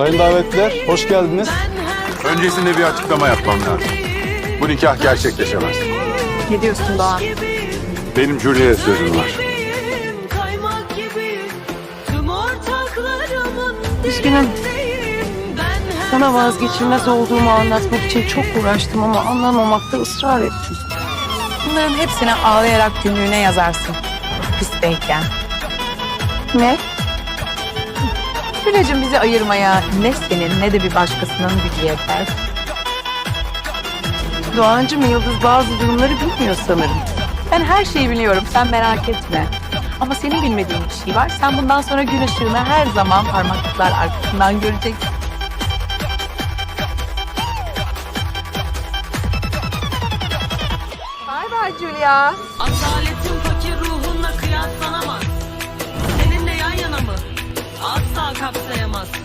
Sayın davetliler, hoş geldiniz. Öncesinde bir açıklama yapmam lazım. Bu nikah gerçekleşemez. Ne diyorsun Doğan? Benim Julia'ya sözüm var. Kaymak gibi tüm ortaklarımın Üzgünüm. Sana vazgeçilmez olduğumu anlatmak için çok uğraştım ama anlamamakta ısrar ettim. Bunların hepsini ağlayarak günlüğüne yazarsın. Hapisteyken. Ne? Gülecim bizi ayırmaya ne senin ne de bir başkasının gücü yeter. Doğancım Yıldız bazı durumları bilmiyor sanırım. Ben her şeyi biliyorum sen merak etme. Ama senin bilmediğin bir şey var. Sen bundan sonra gün ışığını her zaman parmaklıklar arkasından göreceksin. Bay bay Julia. Asaletin fakir ruhunla kapsayamaz